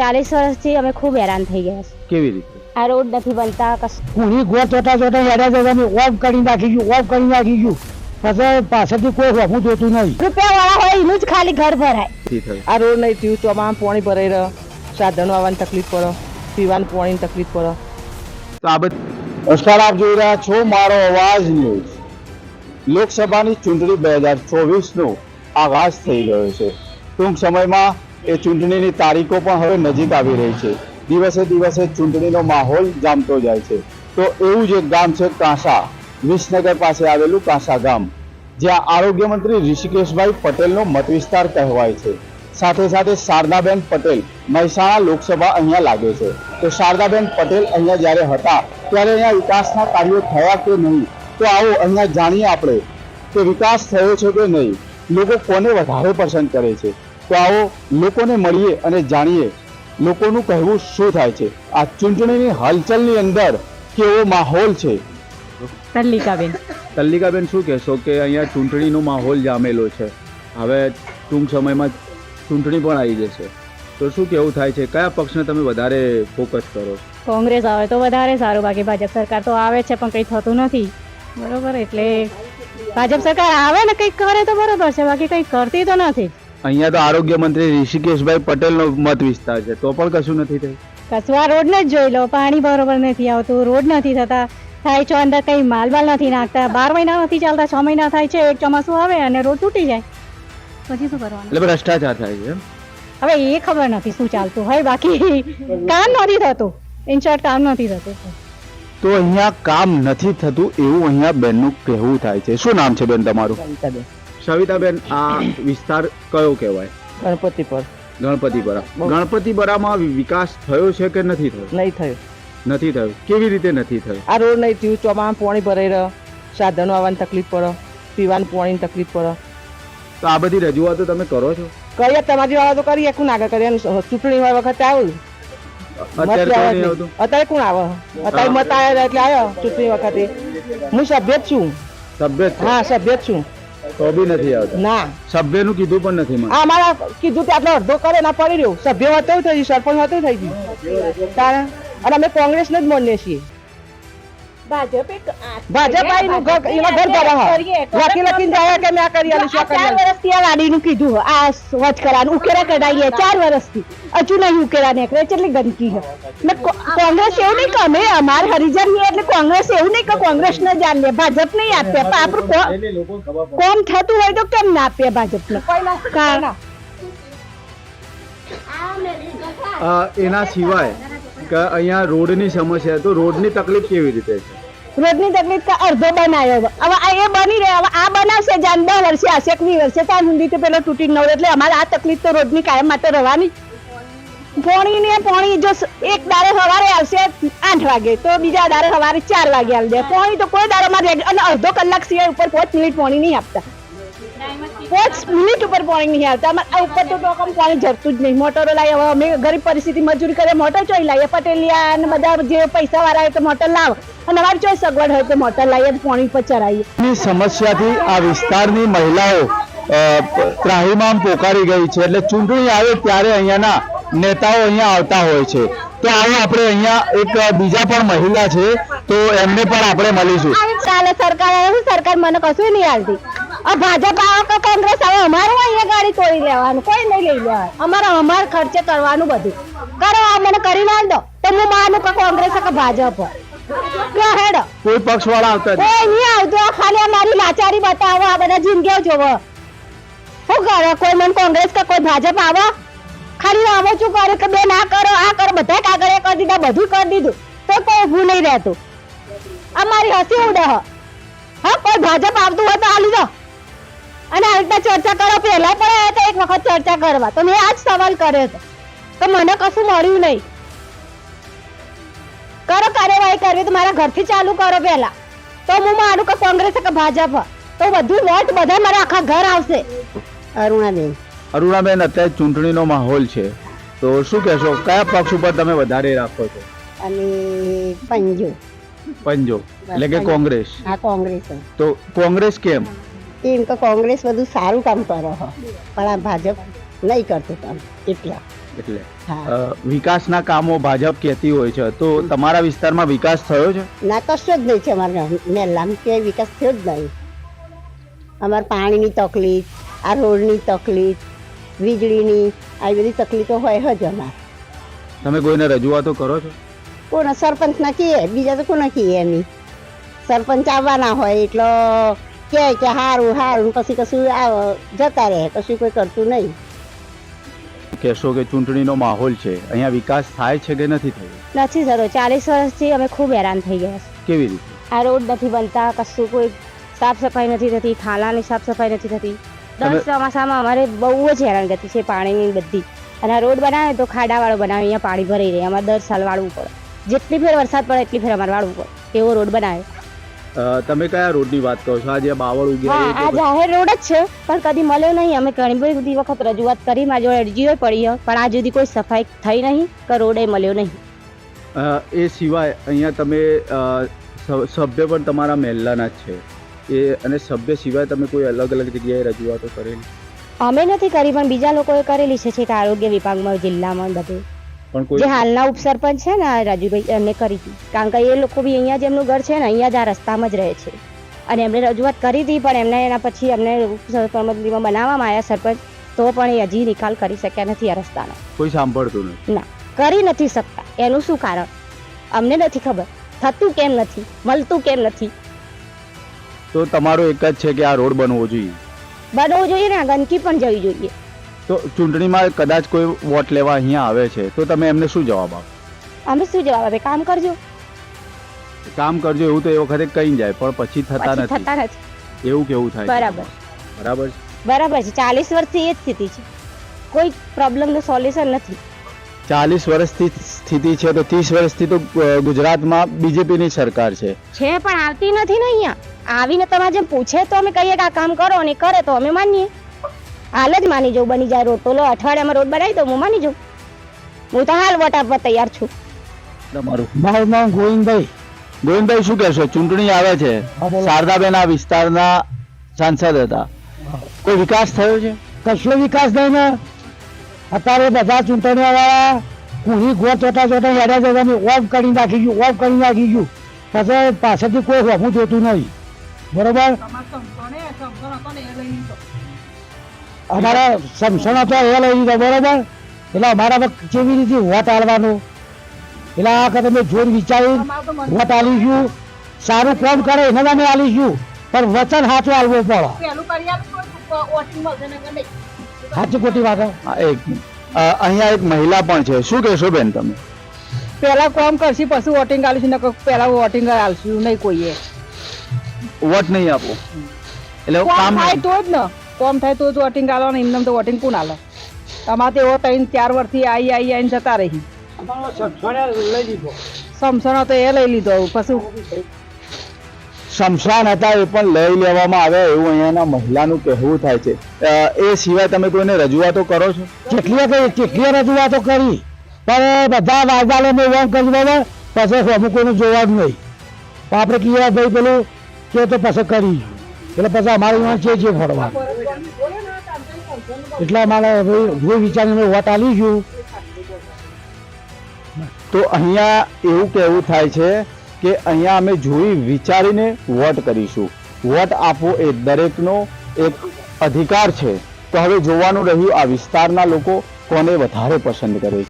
ચાલીસ વર્ષથી અમે ખૂબ હેરાન થઈ ગયા છે કેવી રીતે? આ રોડ નથી બનતા કશું કુણી ગો ચોટા ચોટા હેડા જતા ઓફ કરી નાખી ગયું ઓફ કરી નાખી ગયું. પછી પાછળથી કોઈ રોકવું જોતું નહીં. રૂપિયા વાળા હોય એનું જ ખાલી ઘર ભરાય. આ રોડ નહીં થયું ચોમામાં પાણી ભરાઈ રહ્યો સાધનો આવવાની તકલીફ પડે. પીવાની પાણીની તકલીફ પડે. તો આ બધું નમસ્કાર આપ જોઈ રહ્યા છો મારો અવાજ ન્યૂઝ. લોકસભાની ચૂંટણી બે હજાર ચોવીસનો આગાજ થઈ ગયો છે. ટૂંક સમયમાં એ ચૂંટણીની તારીખો પણ હવે નજીક આવી રહી છે. દિવસે દિવસે ચૂંટણીનો માહોલ જામતો જાય છે. તો એવું જ એક ગામ છે કાંસા. વિસનગર પાસે આવેલું કાંસા ગામ. જ્યાં આરોગ્ય મંત્રી ઋષિકેશભાઈ પટેલનો મત વિસ્તાર કહેવાય છે. સાથે સાથે શારદાબેન પટેલ મહેસાણા લોકસભા અહીંયા લાગે છે. તો શારદાબેન પટેલ અહીંયા જ્યારે હતા, ત્યારે અહીંયા વિકાસના કાર્યો થયા કે નહીં, તો આવો અહીંયા જાણીએ આપણે કે વિકાસ થયો છે કે નહીં. લોકો કોને વધારે પસંદ કરે છે? તો આવો લોકોને મળીએ અને જાણીએ લોકોનું કહેવું શું થાય છે? આ ચૂંટણીની હલચલની અંદર કેવો માહોલ છે? તલ્લિકાબેન. તલ્લિકાબેન શું કહેશો કે અહીંયા ચૂંટણીનો માહોલ જામેલો છે? હવે ટૂંક સમયમાં ચૂંટણી પણ આવી જશે. તો શું કેવું થાય છે? કયા પક્ષને તમે વધારે ફોકસ કરો? કોંગ્રેસ આવે તો વધારે સારું બાકી ભાજપ સરકાર તો આવે છે પણ કંઈ થતું નથી. બરોબર? એટલે ભાજપ સરકાર આવે ને કંઈક કરે તો બરોબર છે બાકી કંઈ કરતી તો નથી. અહીંયા તો આરોગ્ય મંત્રી ઋષિકેશભાઈ પટેલનો મત વિસ્તાર છે. તો પણ કશું નથી થયું? કશું આ રોડ ને જ જોઈ લો. પાણી બરોબર નથી આવતું રોડ નથી થતા. થાય છો અંદર કંઈ માલ બાલ નથી નાખતા. બાર મહિના નથી ચાલતા છ મહિના થાય છે એક ચોમાસું આવે અને રોડ તૂટી જાય. પછી શું કરવાનું? એટલે ભ્રષ્ટાચાર થાય છે હવે એ ખબર નથી શું ચાલતું હોય બાકી કામ નથી થતું. ઇન્શોર્ટ કામ નથી થતું. તો અહીંયા કામ નથી થતું એવું અહીંયા બેનનું કહેવું થાય છે. શું નામ છે બેન તમારું? કવિતાબેન સવિતાબેન આ વિસ્તાર કયો કહેવાય? ગણપતિ પર ગણપતિપરા ગણપતિપરામાં વિકાસ થયો છે કે નથી થયો? નહીં થયો. નથી થયો. કેવી રીતે નથી થયો? આ રોડ નહીં થયું ચોમામાં પાણી ભરાઈ રહ્યો. સાધનો આવવાની તકલીફ પડે. પીવાનું પાણીની તકલીફ પડે. તો આ બધી રજૂઆતો તમે કરો છો? કરીએ તમારી વાળા તો કરીએ કોણ આગળ કરીએ ચૂંટણી હોય વખતે આવું. અત્યારે કોણ આવે? અત્યારે મત આવ્યા એટલે આવ્યો ચૂંટણી વખતે. હું સભ્ય જ છું. સભ્ય હા સભ્ય જ છું. તો બી નથી આવતા. ના. સભ્યનું કીધું પણ નથી મને. આ મારા કીધું તે આપણે અડધો કરે ના પડી રહ્યો. સભ્ય હતું થઈ ગયું સરપંચ હતું થઈ ગયું તારે અને અમે કોંગ્રેસને જ માનીએ છીએ. ભાજપ આવીને ઘર એમાં ઘર ભરા લખી લખીને જાય કે મેં કરી આલું છું, કરી ચાર વર્ષથી આ વાડીનું કીધું આ સ્વચ્છ કરવાનું ઉકેરા કઢાઈએ ચાર વર્ષથી હજુ નહીં ઉકેરા નીકળે કેટલી ગંદકી ને કોંગ્રેસ એવું નહીં કે અમે અમાર હરિજન એટલે કોંગ્રેસ એવું નહીં કે કોંગ્રેસ ને જ આલીએ ભાજપ નહીં આપીએ પણ આપણું કોમ થતું હોય તો કેમ ના આપીએ ભાજપને? ને એના સિવાય કે અહીંયા રોડની સમસ્યા તો રોડની તકલીફ કેવી રીતે છે? રોડની તકલીફ તો અડધો બનાવ્યો હવે આ એ બની રહ્યો હવે આ બનાવશે જાન દસ વર્ષે હશે કે વીસ વર્ષે ત્યાં સુધી તો પેલો તૂટી નવ એટલે અમારે આ તકલીફ તો રોડની કાયમ માટે રહેવાની પોણી ને પોણી જો એક દાડે સવારે આવશે આઠ વાગે, તો બીજા દાડે સવારે ચાર વાગે આવી જાય. પોણી તો કોઈ દાડે માં અને અડધો કલાક સિવાય ઉપર પાંચ મિનિટ પોણી નહીં આપતા. પાંચ મિનિટ ઉપર પાણી નહીં આવતા. અમારે આ ઉપર તો ટોકમ પાણી જરતું જ નહીં. મોટરો લાવી હવે અમે ગરીબ પરિસ્થિતિ મજૂરી કરે મોટર ચોઈ લાવીએ પટેલિયા અને બધા જે પૈસા વાળા હોય તો મોટર લાવ. અને અમારી ચોઈ સગવડ હોય તો મોટર લાવીએ પાણી પર ચરાવીએ ની સમસ્યાથી આ વિસ્તારની મહિલાઓ ત્રાહીમામ પોકારી ગઈ છે. એટલે ચૂંટણી આવે ત્યારે અહીંયાના નેતાઓ અહીંયા આવતા હોય છે. તો આવો આપણે અહીંયા એક બીજા પણ મહિલા છે તો એમને પણ આપણે મળીશું. ચાલે સરકાર આવે સરકાર મને કશું નહીં હાલતી આ ભાજપ આવે કે કોંગ્રેસ આવે? અમારે અહીંયા ગાડી તોડી લેવાનું કોઈ નહીં લઈ લેવાનું. અમારે અમાર ખર્ચે કરવાનું બધું. કરો આ મને કરી ના દો તો હું માનું કે કોંગ્રેસ કે ભાજપ. કોઈ પક્ષ વાળા આવતા કોઈ નહીં આવતું. ખાલી અમારી લાચારી બતાવો આ બધા જિંદગીઓ જોવો. શું કરે? કોઈ મને કોંગ્રેસ કે કોઈ ભાજપ આવે? ખાલી આવો શું કરે? કે બે ના કરો આ કરો બધા કાગળ કરી દીધા બધું કરી દીધું. તો કોઈ ઊભું નહીં રહેતું. અમારી હસી ઉડે હ હા કોઈ ભાજપ આવતું હોય તો આલી દો અને આ રીતના ચર્ચા કરો. પહેલા પણ આવ્યા હતા એક વખત ચર્ચા કરવા. તો મેં આજ સવાલ કર્યો હતો. તો મને કશું મળ્યું નહીં. કરો કાર્યવાહી કરવી તો મારા ઘરથી ચાલુ કરો પહેલા. તો હું માનું કે કોંગ્રેસ કે ભાજપ. તો બધું વોટ બધા મારા આખા ઘર આવશે. અરુણાબેન. અરુણાબેન અત્યારે ચૂંટણીનો માહોલ છે. તો શું કહેશો? કયા પક્ષ ઉપર તમે વધારે રાખો છો? અને પંજો. પંજો. એટલે કે કોંગ્રેસ. હા કોંગ્રેસ. તો કોંગ્રેસ કેમ? એમ તો કોંગ્રેસ બધું સારું કામ કરે હો. પણ આ ભાજપ નહીં કરતું કામ એટલા. એટલે. વિકાસના કામો ભાજપ કહેતી હોય છે તો તમારા વિસ્તારમાં વિકાસ થયો છે? ના કશો જ નહીં છે અમારા મેલામાં ક્યાંય વિકાસ થયો જ નહીં. અમારે પાણીની તકલીફ આ રોડની તકલીફ વીજળીની આવી બધી તકલીફો હોય જ અમારે. તમે કોઈને રજૂઆતો કરો છો? કોને સરપંચના કીએ બીજા તો કોને કીએ નહીં સરપંચ આવવાના હોય એટલે કહે કે સારું હારું પછી કશું આવ જતા રહે કશું કોઈ કરતું નહીં. કહેશો કે ચૂંટણીનો માહોલ છે અહીંયા વિકાસ થાય છે કે નથી થયો? નથી થતો ચાલીસ વર્ષથી અમે ખૂબ હેરાન થઈ ગયા કેવી રીતે? આ રોડ નથી બનતા કશું કોઈ સાફ સફાઈ નથી થતી થાલાની સાફ સફાઈ નથી થતી. દર ચોમાસામાં અમારે બહુ જ હેરાનગતિ છે પાણીની બધી. અને આ રોડ બનાવે તો ખાડાવાળો બનાવે અહીંયા પાણી ભરાઈ રહે અમારે દર સાલ વાળવું પડે. જેટલી ફેર વરસાદ પડે એટલી ફેર અમારે વાળવું પડે. એવો રોડ બનાવે. તમે કયા રોડની વાત કરો છો? આ જે બાવળ ઉગ્યા હા આ જાહેર રોડ જ છે પણ કદી મળ્યો નહીં. અમે ઘણી બધી વખત રજૂઆત કરી મારી જોડે અરજીઓ પડી પણ આજ સુધી કોઈ સફાઈ થઈ નહીં કે રોડે મળ્યો નહીં. એ સિવાય અહીંયા તમે સભ્ય પણ તમારા મહેલાના જ છે. એ અને સભ્ય સિવાય તમે કોઈ અલગ અલગ જગ્યાએ રજૂઆતો કરેલી? અમે નથી કરી પણ બીજા લોકોએ કરેલી છે છેક આરોગ્ય વિભાગમાં જિલ્લામાં બધે. પણ જે હાલના ઉપસરપંચ છે ને રાજુભાઈ એમને કરી હતી. કારણ કે એ લોકો બી અહીંયા જેમનું ઘર છે ને અહીંયા જ આ રસ્તામાં જ રહે છે. અને એમણે રજૂઆત કરી હતી પણ એમને એના પછી એમને ઉપસરપંચમાં બનાવવામાં આવ્યા સરપંચ તો પણ એ હજી નિકાલ કરી શક્યા નથી આ રસ્તાનો. કોઈ સાંભળતું નથી? ના કરી નથી શકતા. એનું શું કારણ? અમને નથી ખબર. થતું કેમ નથી? મળતું કેમ નથી? તો તમારો એક જ છે કે આ રોડ બનવો જોઈએ? બનવું જોઈએ ને આ ગંદકી પણ જવી જોઈએ. તો ચૂંટણીમાં કદાચ કોઈ વોટ લેવા અહીંયા આવે છે તો તમે એમને શું જવાબ આપો? અમે શું જવાબ આપે? કામ કરજો. કામ કરજો એવું તો એ વખતે કઈ જાય પણ પછી થતા નથી. થતા નથી. એવું કેવું થાય બરાબર. બરાબર છે? બરાબર છે. ચાલીસ વર્ષથી એ જ સ્થિતિ છે. કોઈ પ્રોબ્લેમનું સોલ્યુશન નથી. ચાલીસ વર્ષથી સ્થિતિ છે તો ત્રીસ વર્ષથી તો ગુજરાતમાં બીજેપીની સરકાર છે. છે પણ આવતી નથી ને અહીંયા. આવીને તમારે જેમ પૂછે તો અમે કહીએ કે આ કામ કરો અને કરે તો અમે માનીએ. હાલ જ માની જાઉં બની જાય રોડ તો લો અઠવાડિયામાં રોડ બનાવી દો હું માની જાઉં. હું તો હાલ વોટ આપવા તૈયાર છું. તમારું. મારું નામ ગોવિંદભાઈ. ગોવિંદભાઈ શું કહેશો? ચૂંટણી આવે છે. શારદાબેન આ વિસ્તારના સાંસદ હતા. કોઈ વિકાસ થયો છે? કશો વિકાસ નહીં ને. અત્યારે બધા ચૂંટણીઓ વાળા કુહી ગોળ ચોટા ચોટા હેડા જવાની ઓફ કરી નાખી ગયું ઓફ કરી નાખી ગયું. પછી પાછળથી કોઈ હોમું જોતું નહીં. બરોબર? અમારા સમસણ હતો એ લઈ લીધા બરાબર? એટલે અમારા કેવી રીતે વોટ આલવાનું એટલે આ વખતે મેં જોર વિચારી વોટ આલીશું સારું કોમ કરે એને અમે આલીશું પણ વચન સાચું આલવું પડે. સાચી ખોટી વાત એક અહીંયા એક મહિલા પણ છે. શું કહેશો બેન તમે? પેલા કોમ કરશી પછી વોટિંગ આલીશું નકર પેલા વોટિંગ આલશું નહીં કોઈએ. વોટ નહીં આપો. એટલે કોમ કામ થાય તો જ ને. કોમ થાય તો જ વોટિંગ આલવાનું એમને તો વોટિંગ કોણ આલે? અમારે તો એવો ત્રણ ચાર વર્ષથી આઈ આઈ આઈને જતા રહી. સમસણો તો એ લઈ લીધો પછી શમશાન હતા એ પણ લઈ લેવામાં આવે એવું અહીંયાના મહિલાનું કહેવું થાય છે. એ સિવાય તમે કોઈને રજૂઆતો કરો છો? કેટલી કરી કેટલીએ રજૂઆતો કરી પણ બધા વાયદાલે મેં એમ કરી દે પછી અમુક કોઈને જ નહીં. તો આપણે કીધા ભાઈ પેલું કે તો પછી કરી. એટલે પછી અમારે છે જે ફરવાનું. એટલે ભાઈ જોઈ વિચારીને વોટ આલીશું તો અહીંયા એવું કહેવું થાય છે કે અહીંયા અમે જોઈ વિચારીને વોટ કરીશું. વોટ આપવો એ દરેકનો એક અધિકાર છે. તો હવે જોવાનું રહ્યું આ વિસ્તારના લોકો કોને વધારે પસંદ કરે છે.